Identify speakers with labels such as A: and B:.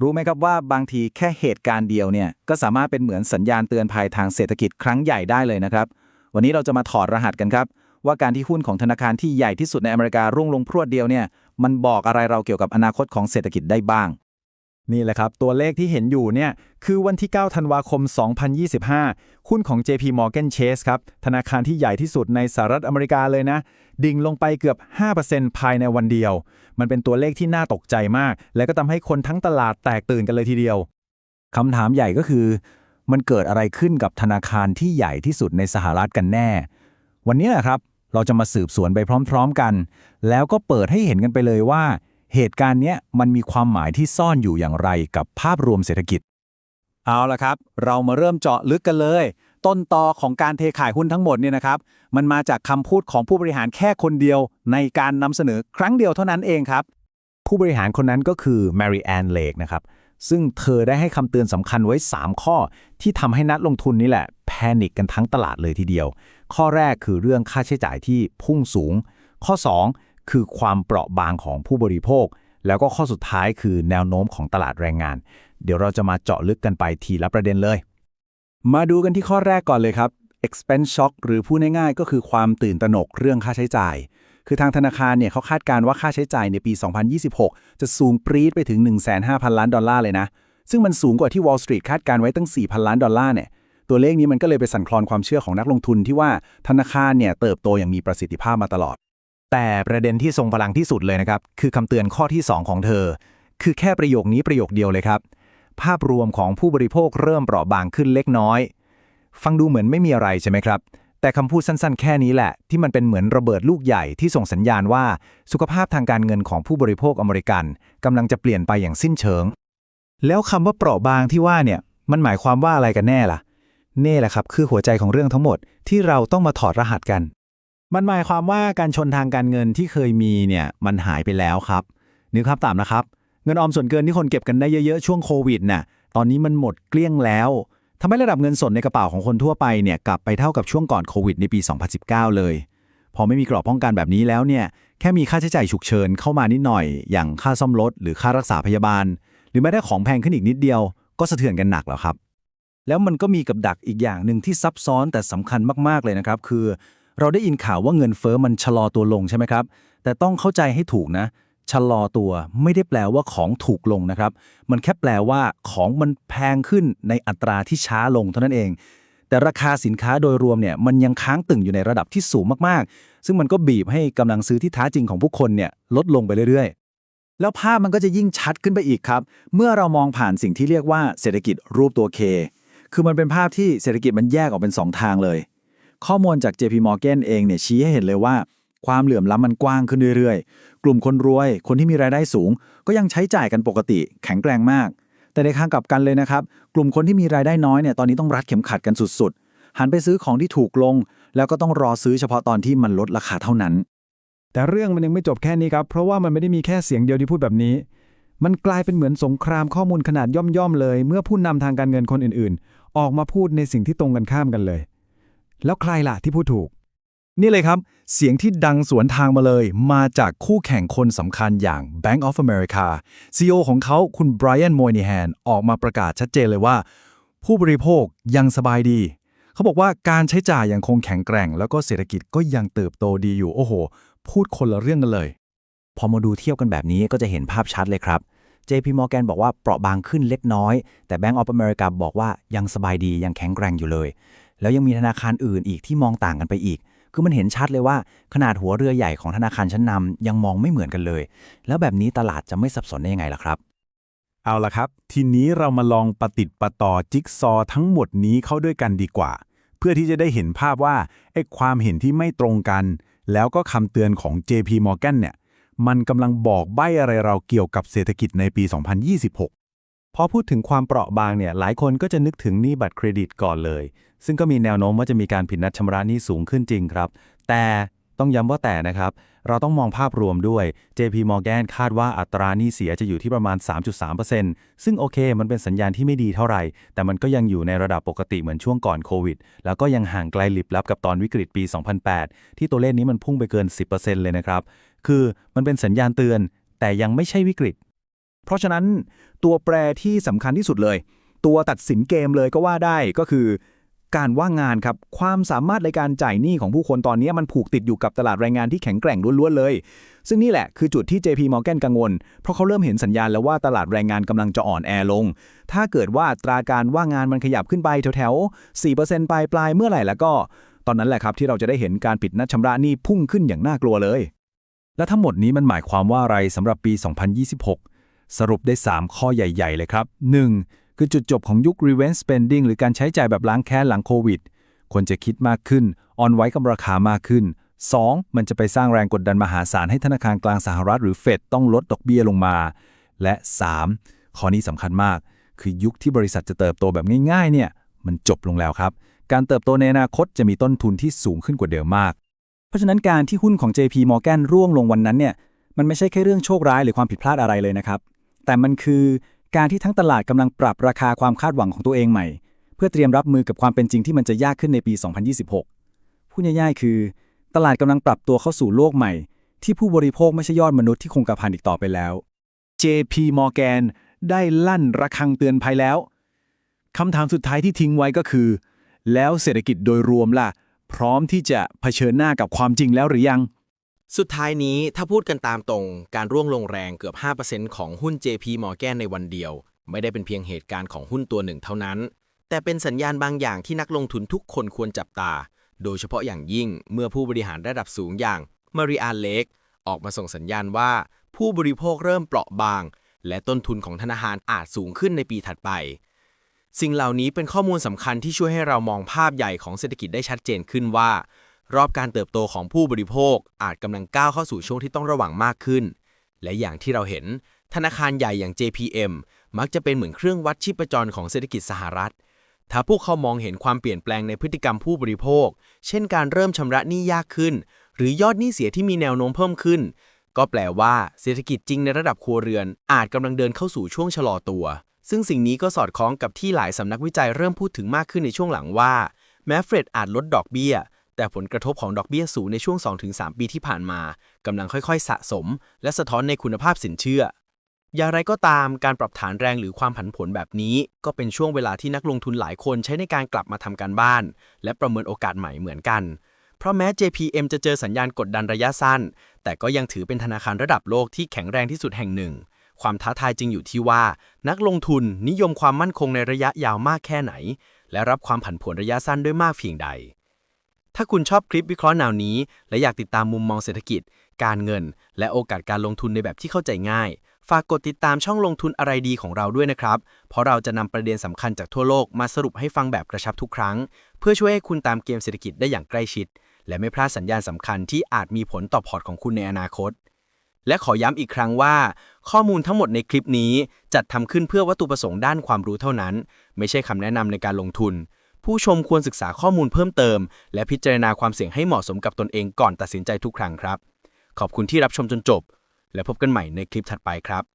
A: รู้ไหมครับว่าบางทีแค่เหตุการณ์เดียวเนี่ยก็สามารถเป็นเหมือนสัญญาณเตือนภัยทางเศรษฐกิจครั้งใหญ่ได้เลยนะครับ วันนี้เราจะมาถอดรหัสกันครับ ว่าการที่หุ้นของธนาคารที่ใหญ่ที่สุดในอเมริการ่วงลงพรวดเดียวเนี่ยมันบอกอะไรเราเกี่ยวกับอนาคตของเศรษฐกิจได้บ้าง
B: นี่แหละครับ ตัวเลขที่เห็นอยู่เนี่ยคือวันที่ 9 ธันวาคม 2025 หุ้นของ JP Morgan Chase ครับธนาคารที่ใหญ่ที่สุดในสหรัฐอเมริกาเลยนะ ดิ่งลงไปเกือบ 5%ภายในวันเดียว มันเป็นตัวเลขที่น่าตกใจมาก และก็ทำให้คนทั้งตลาดแตกตื่นกันเลยทีเดียว
A: คำถามใหญ่ก็คือ มันเกิดอะไรขึ้นกับธนาคารที่ใหญ่ที่สุดในสหรัฐกันแน่ วันนี้แหละครับ เราจะมาสืบสวนไปพร้อม ๆกัน แล้วก็เปิดให้เห็นกันไปเลยว่า เหตุการณ์นี้มันมีความหมายที่ซ่อนอยู่อย่างไรกับภาพรวมเศรษฐกิจ เอาละครับ เรามาเริ่มเจาะลึกกันเลย ต้นตอของการเทขายหุ้นทั้งหมดเนี่ยนะครับ มันมาจากคำพูดของผู้บริหารแค่คนเดียวในการนำเสนอครั้งเดียวเท่านั้นเองครับ ผู้บริหารคนนั้นก็คือ Mary Ann Lake นะครับ ซึ่งเธอได้ให้คำเตือนสำคัญไว้ 3 ข้อ ที่ทำให้นักลงทุนนี่แหละ แพนิกกันทั้งตลาดเลยทีเดียว ข้อแรกคือเรื่องค่าใช้จ่ายที่พุ่งสูง ข้อ 2 คือความเปราะบางของผู้บริโภค แล้วก็ข้อสุดท้ายคือแนวโน้มของตลาดแรงงาน เดี๋ยวเราจะมาเจาะลึกกันไปทีละประเด็นเลย มาดูกันที่ข้อแรกก่อนเลยครับ expense shock หรือพูดง่ายๆ ก็คือความตื่นตระหนกเรื่องค่าใช้จ่าย คือทางธนาคารเนี่ยเขาคาดการณ์ว่าค่าใช้จ่ายในปี 2026 จะสูงปรี๊ดไปถึง 1,500 ล้านดอลลาร์เลยนะ ซึ่งมันสูงกว่าที่ Wall Street คาดการไว้ตั้ง 4,000 ล้านดอลลาร์เนี่ย ตัวเลขนี้มันก็เลยไปสั่นคลอนความเชื่อของนักลงทุนที่ว่าธนาคารเนี่ยเติบโตอย่างมีประสิทธิภาพมาตลอด แต่ประเด็นที่ทรงพลังที่สุดเลยนะครับ คือคำเตือนข้อที่ 2 ของเธอ คือแค่ประโยคนี้ประโยคเดียวเลยครับ ภาพรวมของผู้บริโภคเริ่มเปราะบางขึ้นเล็กน้อย ฟังดูเหมือนไม่มีอะไรใช่ไหมครับ แต่คำพูดสั้นๆ แค่นี้แหละ ที่มันเป็นเหมือนระเบิดลูกใหญ่ที่ส่งสัญญาณว่า สุขภาพทางการเงินของผู้บริโภคอเมริกันกำลังจะเปลี่ยนไปอย่างสิ้นเชิง แล้วคำว่าเปราะบางที่ว่าเนี่ยมันหมายความว่าอะไรกันแน่ล่ะนี่แหละครับคือหัวใจของเรื่องทั้งหมดที่เราต้องมาถอดรหัสกัน มันหมายความว่าการชนทางการเงินที่เคยมีเนี่ยมันหายไปแล้วครับนึกภาพตามนะครับ เงินออมส่วนเกินที่คนเก็บกันได้เยอะๆ ช่วงโควิดน่ะ ตอนนี้มันหมดเกลี้ยงแล้วทำให้ระดับเงินสดในกระเป๋าของคนทั่วไปเนี่ยกลับไปเท่ากับช่วงก่อนโควิดในปี 2019 เลย พอไม่มีกรอบป้องกันแบบนี้แล้วเนี่ยแค่มีค่าใช้จ่ายฉุกเฉินเข้ามานิดหน่อย อย่างค่าซ่อมรถหรือค่ารักษาพยาบาล หรือแม้แต่ของแพงขึ้นอีกนิดเดียว ก็สะเทือนกันหนักแล้วครับ แล้วมันก็มีกับดักอีกอย่างหนึ่งที่ซับซ้อนแต่สำคัญมากๆเลยนะครับ คือ เราได้ยินข่าวว่าเงินเฟอ้อมันชะลอตัวลงใช่ไหมครับแต่ต้องเข้าใจให้ถูกนะ ชะลอตัวไม่ได้แปลว่าของถูกลงนะครับ มันแค่แปลว่าของมันแพงขึ้นในอัตราที่ช้าลงเท่านั้นเอง แต่ราคาสินค้าโดยรวมเนี่ยมันยังค้างตึงอยู่ในระดับที่สูงมากๆ ซึ่งมันก็บีบให้กำลังซื้อที่ท้าจริงของผู้คนเนี่ยลดลงไปเรื่อยๆ แล้วภาพมันก็จะยิ่งชัดขึ้นไปอีกครับ เมื่อเรามองผ่านสิ่งที่เรียกว่าเศรษฐกิจรูปตัว K คือมันเป็นภาพที่เศรษฐกิจมันแยกออกเป็น 2 ทางเลย ข้อมูลจาก JP Morgan เองเนี่ยชี้ให้เห็นเลยว่า ความเหลื่อมล้ำมันกว้างขึ้นเรื่อยๆ กลุ่มคนรวย คนที่มีรายได้สูง ก็ยังใช้จ่ายกันปกติ แข็งแกร่งมาก แต่ในทางกลับกันเลยนะครับ กลุ่มคนที่มีรายได้น้อยเนี่ย ตอนนี้ต้องรัดเข็มขัดกันสุดๆ หันไปซื้อของที่ถูกลง แล้วก็ต้องรอซื้อเฉพาะตอนที่มันลดราคาเท่านั้น
B: แต่เรื่องมันยังไม่จบแค่นี้ครับ เพราะว่ามันไม่ได้มีแค่เสียงเดียวที่พูดแบบนี้ มันกลายเป็นเหมือนสงครามข้อมูลขนาดย่อมๆเลย เมื่อผู้นำทางการเงินคนอื่นๆ ออกมาพูดในสิ่งที่ตรงกันข้ามกันเลย แล้วใครล่ะที่พูดถูก
A: นี่เลยครับ เสียงที่ดังสวนทางมาเลย มาจากคู่แข่งคนสำคัญอย่าง Bank of America CEO ของเขาคุณไบรอันโมยนิแฮนออกมาประกาศชัดเจนเลยว่า ผู้บริโภคยังสบายดี เขาบอกว่าการใช้จ่ายยังคงแข็งแกร่ง แล้วก็เศรษฐกิจก็ยังเติบโตดีอยู่ โอ้โห พูดคนละเรื่องกันเลย พอมาดูเทียบกันแบบนี้ก็จะเห็นภาพชัดเลยครับ JP Morgan บอกว่าเปราะบางขึ้นเล็กน้อย แต่ Bank of America บอกว่ายังสบายดียังแข็งแกร่งอยู่เลย แล้วยังมีธนาคารอื่นอีกที่มองต่างกันไปอีก คือมันเห็นชัดเลยว่าขนาดหัวเรือใหญ่ของธนาคารชั้นนำยังมองไม่เหมือนกันเลย แล้วแบบนี้ตลาดจะไม่สับสนได้ยังไงล่ะครับ
C: เอาละครับ ทีนี้เรามาลองปฏิดประต่อจิ๊กซอทั้งหมดนี้เข้าด้วยกันดีกว่า เพื่อที่จะได้เห็นภาพว่าไอ้ความเห็นที่ไม่ตรงกัน แล้วก็คำเตือนของ JP Morgan เนี่ยมันกำลังบอกใบ้อะไรเราเกี่ยวกับเศรษฐกิจในปี 2026
B: พอพูดถึงความเปราะบางเนี่ยหลายคนก็จะนึกถึงหนี้บัตรเครดิตก่อนเลย ซึ่งก็มีแนวโน้มว่าจะมีการผิดนัดชำระหนี้สูงขึ้นจริงครับ แต่ต้องย้ำว่าแต่นะครับ เราต้องมองภาพรวมด้วย JP Morgan คาดว่าอัตราหนี้เสียจะอยู่ที่ประมาณ 3.3%ซึ่งโอเค มันเป็นสัญญาณที่ไม่ดีเท่าไหร่ แต่มันก็ยังอยู่ในระดับปกติเหมือนช่วงก่อนโควิด แล้วก็ยังห่างไกลลิบลับกับตอนวิกฤตปี 2008 ที่ตัวเลขนี้มันพุ่งไปเกิน 10%เลยนะครับ คือมันเป็นสัญญาณเตือน แต่ยังไม่ใช่วิกฤต
A: เพราะฉะนั้นตัวแปรที่สำคัญที่สุดเลย ตัวตัดสินเกมเลยก็ว่าได้ก็คือ การว่างงานครับความสามารถในการจ่ายหนี้ของผู้คนตอนนี้มันผูกติดอยู่กับตลาดแรงงานที่แข็งแกร่งล้วนๆเลย ซึ่งนี่แหละคือจุดที่ JP Morgan กังวล เพราะเขาเริ่มเห็นสัญญาณแล้วว่าตลาดแรงงานกำลังจะอ่อนแอลง ถ้าเกิดว่าตราการว่างงานมันขยับขึ้นไปแถวๆ4%ปลายปลายๆเมื่อไหร่แล้วก็ ตอนนั้นแหละครับที่เราจะได้เห็นการผิดนัดชำระหนี้พุ่งขึ้นอย่างน่ากลัวเลย และทั้งหมดนี้มันหมายความว่าอะไรสำหรับปี 2026 สรุปได้ 3 ข้อใหญ่ ๆ เลยครับ 1. คือจุดจบของยุค revenge spending หรือการใช้จ่ายแบบล้างแค้นหลังโควิด คนจะคิดมากขึ้น ออนไว้กับราคามากขึ้น 2. มันจะไปสร้างแรงกดดันมหาศาลให้ธนาคารกลางสหรัฐหรือเฟดต้องลดดอกเบี้ยลงมา และ 3. ข้อนี้สำคัญมาก คือยุคที่บริษัทจะเติบโตแบบง่ายๆ เนี่ย มันจบลงแล้วครับ การเติบโตในอนาคตจะมีต้นทุนที่สูงขึ้นกว่าเดิมมาก เพราะฉะนั้นการที่หุ้นของ JP Morgan ร่วงลงวันนั้นเนี่ย มันไม่ใช่แค่เรื่องโชคร้ายหรือความผิดพลาดอะไรเลยนะครับ แต่มันคือการที่ทั้งตลาดกำลังปรับราคาความคาดหวังของตัวเองใหม่ เพื่อเตรียมรับมือกับความเป็นจริงที่มันจะยากขึ้นในปี 2026 พูดง่ายๆ คือ ตลาดกำลังปรับตัวเข้าสู่โลกใหม่ ที่ผู้บริโภคไม่ใช่ยอดมนุษย์ที่คงกระพันอีกต่อไปแล้ว JP Morgan ได้ลั่นระฆังเตือนภัยแล้วคำถามสุดท้ายที่ทิ้งไว้ก็คือ แล้วเศรษฐกิจโดยรวมล่ะ พร้อมที่จะเผชิญหน้ากับความจริงแล้วหรือยัง
D: สุดท้ายนี้ถ้าพูดกันตามตรง การร่วงลงแรงเกือบ 5%ของหุ้น JP Morgan ในวันเดียว ไม่ได้เป็นเพียงเหตุการณ์ของหุ้นตัวหนึ่งเท่านั้น แต่เป็นสัญญาณบางอย่างที่นักลงทุนทุกคนควรจับตา โดยเฉพาะอย่างยิ่งเมื่อผู้บริหารระดับสูงอย่างมาริอาเล็กออกมาส่งสัญญาณว่า ผู้บริโภคเริ่มเปราะบาง และต้นทุนของธนาคารอาจสูงขึ้นในปีถัดไป สิ่งเหล่านี้เป็นข้อมูลสำคัญที่ช่วยให้เรามองภาพใหญ่ของเศรษฐกิจได้ชัดเจนขึ้นว่า รอบการเติบโตของผู้บริโภค อาจกำลังก้าวเข้าสู่ช่วงที่ต้องระวังมากขึ้น และอย่างที่เราเห็น ธนาคารใหญ่อย่าง JPM มักจะเป็นเหมือนเครื่องวัดชีพจรของเศรษฐกิจสหรัฐ ถ้าพวกเขามองเห็นความเปลี่ยนแปลงในพฤติกรรมผู้บริโภค เช่นการเริ่มชำระหนี้ยากขึ้น หรือยอดหนี้เสียที่มีแนวโน้มเพิ่มขึ้น ก็แปลว่าเศรษฐกิจจริงในระดับครัวเรือน อาจกำลังเดินเข้าสู่ช่วงชะลอตัว ซึ่งสิ่งนี้ก็สอดคล้องกับที่หลายสำนักวิจัยเริ่มพูดถึงมากขึ้นในช่วงหลังว่าแม้เฟดอาจลดดอกเบี้ย แต่ผลกระทบของดอกเบี้ยสูงในช่วง 2-3 ปีที่ผ่านมากำลังค่อยๆ สะสม และสะท้อนในคุณภาพสินเชื่อ อย่างไรก็ตามการปรับฐานแรงหรือความผันผวนแบบนี้ ก็เป็นช่วงเวลาที่นักลงทุนหลายคนใช้ในการกลับมาทำการบ้าน และประเมินโอกาสใหม่เหมือนกัน เพราะแม้ JPM จะเจอสัญญาณกดดันระยะสั้น แต่ก็ยังถือเป็นธนาคารระดับโลกที่แข็งแรงที่สุดแห่งหนึ่ง ความท้าทายจึงอยู่ที่ว่า นักลงทุนนิยมความมั่นคงในระยะยาวมากแค่ไหน และรับความผันผวนระยะสั้นด้วยมากเพียงใด ถ้าคุณชอบคลิปวิเคราะห์แนวนี้ และอยากติดตามมุมมองเศรษฐกิจ การเงิน และโอกาสการลงทุนในแบบที่เข้าใจง่าย ฝากกดติดตามช่องลงทุนอะไรดีของเราด้วยนะครับ เพราะเราจะนำประเด็นสำคัญจากทั่วโลกมาสรุปให้ฟังแบบกระชับทุกครั้ง เพื่อช่วยให้คุณตามเกมเศรษฐกิจได้อย่างใกล้ชิด และไม่พลาดสัญญาณสำคัญที่อาจมีผลต่อพอร์ตของคุณในอนาคต และขอย้ำอีกครั้งว่า ข้อมูลทั้งหมดในคลิปนี้ จัดทำขึ้นเพื่อวัตถุประสงค์ด้านความรู้เท่านั้น ไม่ใช่คำแนะนำในการลงทุน ผู้ชมควรศึกษาข้อมูลเพิ่มเติม และพิจารณาความเสี่ยงให้เหมาะสมกับตนเองก่อนตัดสินใจทุกครั้งครับ ขอบคุณที่รับชมจนจบ และพบกันใหม่ในคลิปถัดไปครับ